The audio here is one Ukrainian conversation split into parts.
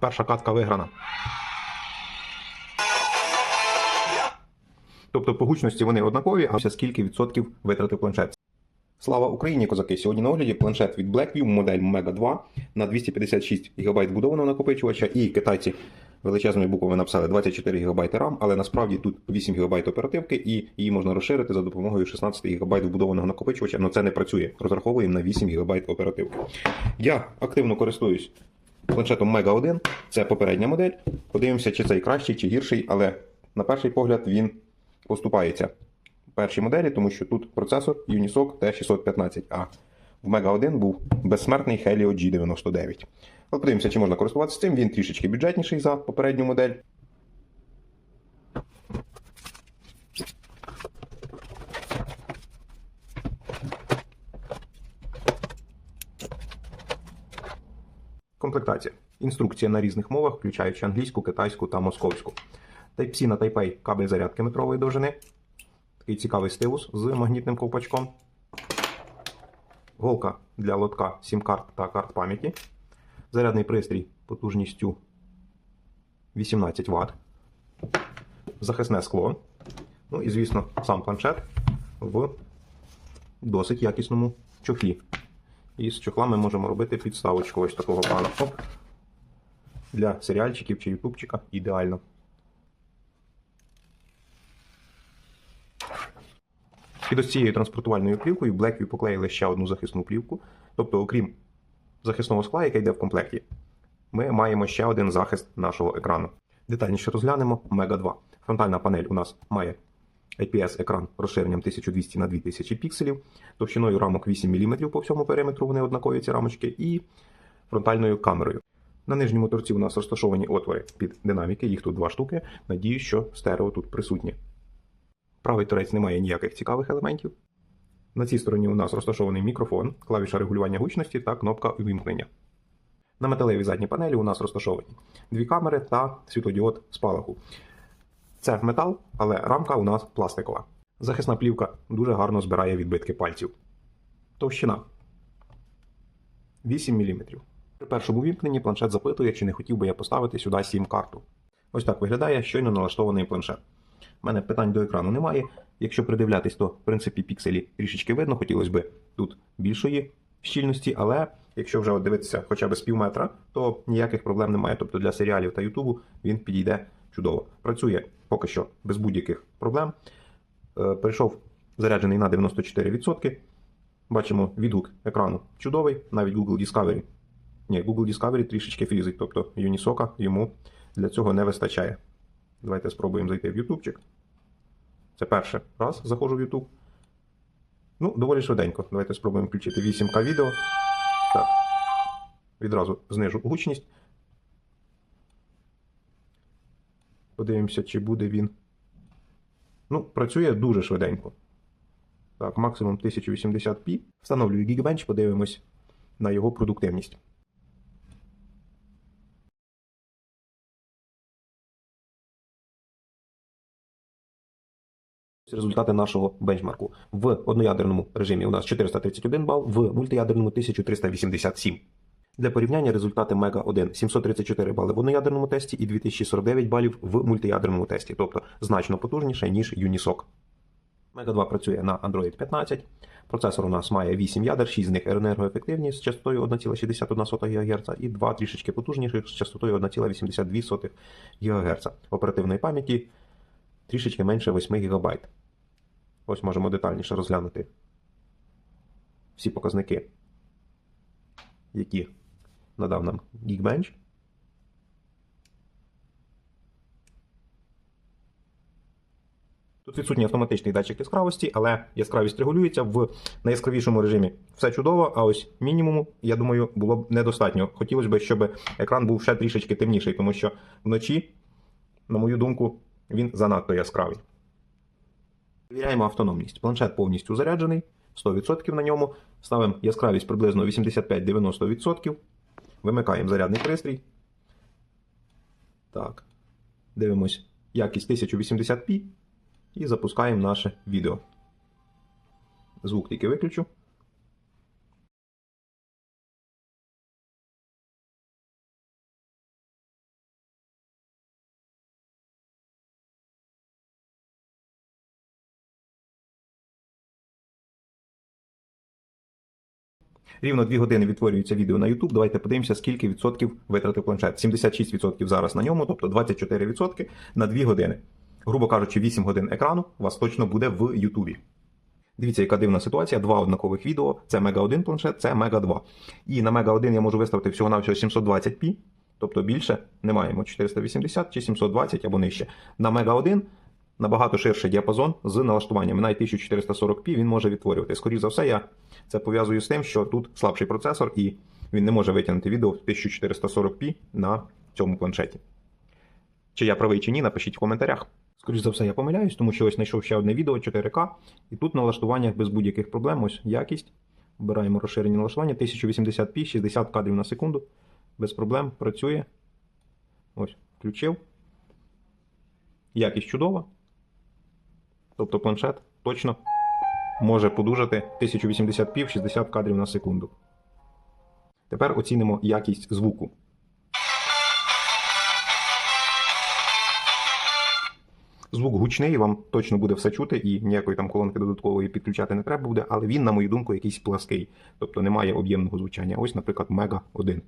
Перша катка виграна. Тобто по гучності вони однакові, а скільки відсотків витратив планшет. Слава Україні, козаки! Сьогодні на огляді планшет від Blackview, модель Mega 2 на 256 ГБ вбудованого накопичувача, і китайці величезними буквами написали 24 ГБ RAM, але насправді тут 8 ГБ оперативки, і її можна розширити за допомогою 16 ГБ вбудованого накопичувача, але це не працює. Розраховуємо на 8 ГБ оперативки. Я активно користуюсь планшетом Mega 1, це попередня модель. Подивимося, чи цей кращий, чи гірший, але на перший погляд він поступається першій моделі, тому що тут процесор Unisoc T615, а в Mega 1 був безсмертний Helio G99. Але подивимося, чи можна користуватися цим. Він трішечки бюджетніший за попередню модель. Комплектація. Інструкція на різних мовах, включаючи англійську, китайську та московську. Type-C на Type-A кабель зарядки метрової довжини. Такий цікавий стилус з магнітним ковпачком. Голка для лотка сім-карт та карт пам'яті. Зарядний пристрій потужністю 18 Вт. Захисне скло. Ну і, звісно, сам планшет в досить якісному чохлі. І з чохла ми можемо робити підставочку ось такого плану. Оп. Для серіальчиків чи ютубчика ідеально. Під ось цією транспортувальною плівкою Blackview поклеїли ще одну захисну плівку. Тобто, окрім захисного скла, яке йде в комплекті, ми маємо ще один захист нашого екрану. Детальніше розглянемо Mega 2. Фронтальна панель у нас має IPS-екран розширенням 1200 на 2000 пікселів, товщиною рамок 8 мм по всьому периметру, вони однакові ці рамочки, і фронтальною камерою. На нижньому торці у нас розташовані отвори під динаміки, їх тут два штуки. Надію, що стерео тут присутнє. Правий торець не має ніяких цікавих елементів. На цій стороні у нас розташований мікрофон, клавіша регулювання гучності та кнопка увімкнення. На металевій задній панелі у нас розташовані дві камери та світлодіод спалаху. Це метал, але рамка у нас пластикова. Захисна плівка дуже гарно збирає відбитки пальців. Товщина 8 мм. При першому вімкненні планшет запитує, чи не хотів би я поставити сюди сім-карту. Ось так виглядає щойно налаштований планшет. У мене питань до екрану немає. Якщо придивлятись, то в принципі пікселі трішечки видно, хотілося б тут більшої щільності, але якщо вже дивитися хоча б з пів метра, то ніяких проблем немає. Тобто для серіалів та Ютубу він підійде чудово. Працює поки що без будь-яких проблем. Е, Прийшов заряджений на 94%. Бачимо відгук екрану чудовий, навіть Google Discovery. Ні, Google Discovery трішечки фрізить, тобто Unisoc йому для цього не вистачає. Давайте спробуємо зайти в ютубчик. Це перше раз заходжу в YouTube. Ну, доволі швиденько. Давайте спробуємо включити 8К відео. Так. Відразу знижу гучність. Подивимося, чи буде він. Ну, працює дуже швиденько. Так, максимум 1080p. Встановлюю Geekbench, подивимось на його продуктивність. Результати нашого бенчмарку. В одноядерному режимі у нас 431 бал, в мультиядерному 1387. Для порівняння результати Mega 1 734 бали в одноядерному тесті і 2049 балів в мультиядерному тесті, тобто значно потужніше, ніж Unisoc. Mega 2 працює на Android 15. Процесор у нас має 8 ядер, 6 з них енергоефективні з частотою 1,61 ГГц і 2 трішечки потужніших з частотою 1,82 ГГц. Оперативної пам'яті трішечки менше 8 ГБ. Ось можемо детальніше розглянути всі показники, які надав нам Geekbench. Тут відсутній автоматичний датчик яскравості, але яскравість регулюється в найяскравішому режимі. Все чудово, а ось мінімуму, я думаю, було б недостатньо. Хотілося б, щоб екран був ще трішечки темніший, тому що вночі, на мою думку, він занадто яскравий. Перевіряємо автономність. Планшет повністю заряджений, 100% на ньому. Ставимо яскравість приблизно 85-90%. Вимикаємо зарядний пристрій. Так. Дивимось якість 1080p і запускаємо наше відео. Звук тільки виключу. Рівно 2 години відтворюється відео на YouTube. Давайте подивимося, скільки відсотків витратив планшет. 76% зараз на ньому, тобто 24% на 2 години. Грубо кажучи, 8 годин екрану у вас точно буде в Ютубі. Дивіться, яка дивна ситуація. Два однакових відео. Це Мега 1 планшет, це Мега 2. І на Мега 1 я можу виставити всього-навсього 720p, тобто більше не маємо 480 чи 720 або нижче. На Мега 1 набагато ширший діапазон з налаштуваннями. Навіть 1440p він може відтворювати. Скоріше за все, я це пов'язую з тим, що тут слабший процесор і він не може витягнути відео в 1440p на цьому планшеті. Чи я правий чи ні, напишіть в коментарях. Скоріше за все, я помиляюсь, тому що ось знайшов ще одне відео 4К, і тут на налаштуваннях без будь-яких проблем, ось якість. Обираємо розширені налаштування, 1080p, 60 кадрів на секунду. Без проблем працює. Ось, включив. Якість чудова. Тобто планшет точно може подужати 1080p в 60 кадрів на секунду. Тепер оцінимо якість звуку. Звук гучний, вам точно буде все чути, і ніякої там колонки додаткової підключати не треба буде, але він, на мою думку, якийсь плаский, тобто немає об'ємного звучання. Ось, наприклад, Мега 1.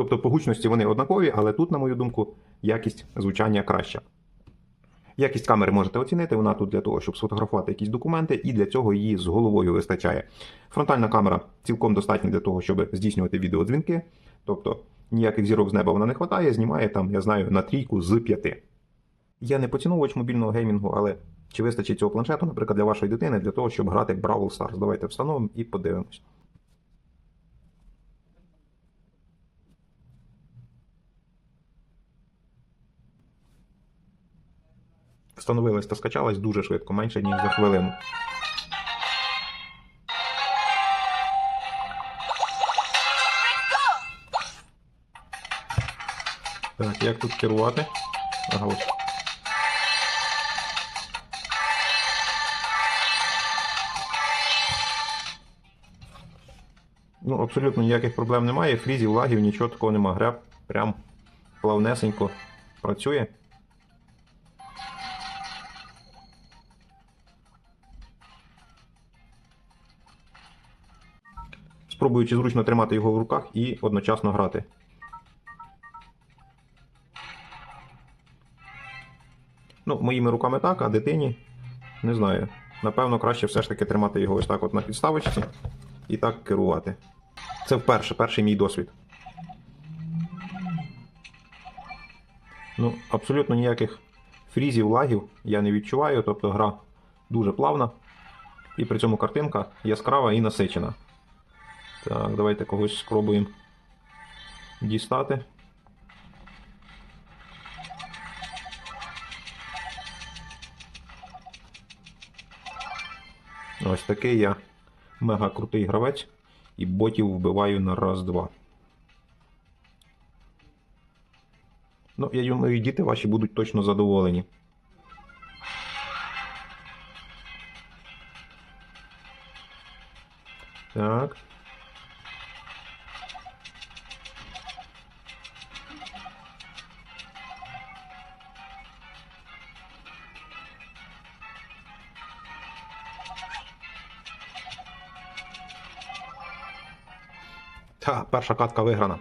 Тобто по гучності вони однакові, але тут, на мою думку, якість звучання краща. Якість камери можете оцінити, вона тут для того, щоб сфотографувати якісь документи, і для цього її з головою вистачає. Фронтальна камера цілком достатня для того, щоб здійснювати відеодзвінки. Тобто ніяких зірок з неба вона не вистачає, знімає там, я знаю, на трійку з п'яти. Я не поціновувач мобільного геймінгу, але чи вистачить цього планшету, наприклад, для вашої дитини, для того, щоб грати в Brawl? Давайте встановимо і подивимось. Встановилась та скачалась дуже швидко, менше ніж за хвилину. Так, як тут керувати? Ага, ось. Ну, абсолютно ніяких проблем немає. Фрізів, лагів, нічого такого немає. Гра прям плавнесенько працює. Спробую чи зручно тримати його в руках і одночасно грати. Ну, моїми руками так, а дитині не знаю. Напевно, краще все ж таки тримати його ось так от на підставочці і так керувати. Це вперше, перший мій досвід. Ну, абсолютно ніяких фрізів, лагів я не відчуваю, тобто гра дуже плавна. І при цьому картинка яскрава і насичена. Так, давайте когось спробуємо дістати. Ось такий я мега крутий гравець і ботів вбиваю на раз-два. Ну, я думаю, діти ваші будуть точно задоволені. Так. Та, перша катка виграна.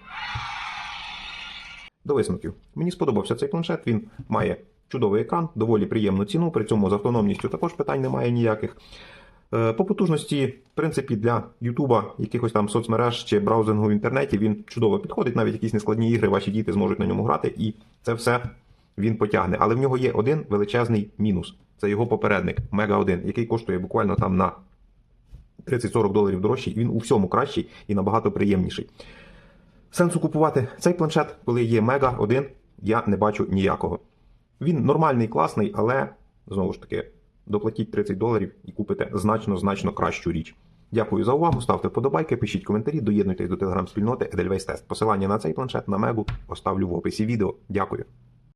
До висновків. Мені сподобався цей планшет. Він має чудовий екран, доволі приємну ціну, при цьому з автономністю також питань немає ніяких. Е, По потужності, в принципі, для Ютуба, якихось там соцмереж чи браузингу в інтернеті він чудово підходить, навіть якісь нескладні ігри, ваші діти зможуть на ньому грати, і це все він потягне. Але в нього є один величезний мінус. Це його попередник Мега 1, який коштує буквально там на 30-40 доларів дорожчий, він у всьому кращий і набагато приємніший. Сенсу купувати цей планшет, коли є Мега 1, я не бачу ніякого. Він нормальний, класний, але знову ж таки, доплатіть 30 доларів і купите значно-значно кращу річ. Дякую за увагу, ставте вподобайки, пишіть коментарі, доєднуйтесь до телеграм-спільноти Edelweiss Test. Посилання на цей планшет на Мегу оставлю в описі відео. Дякую.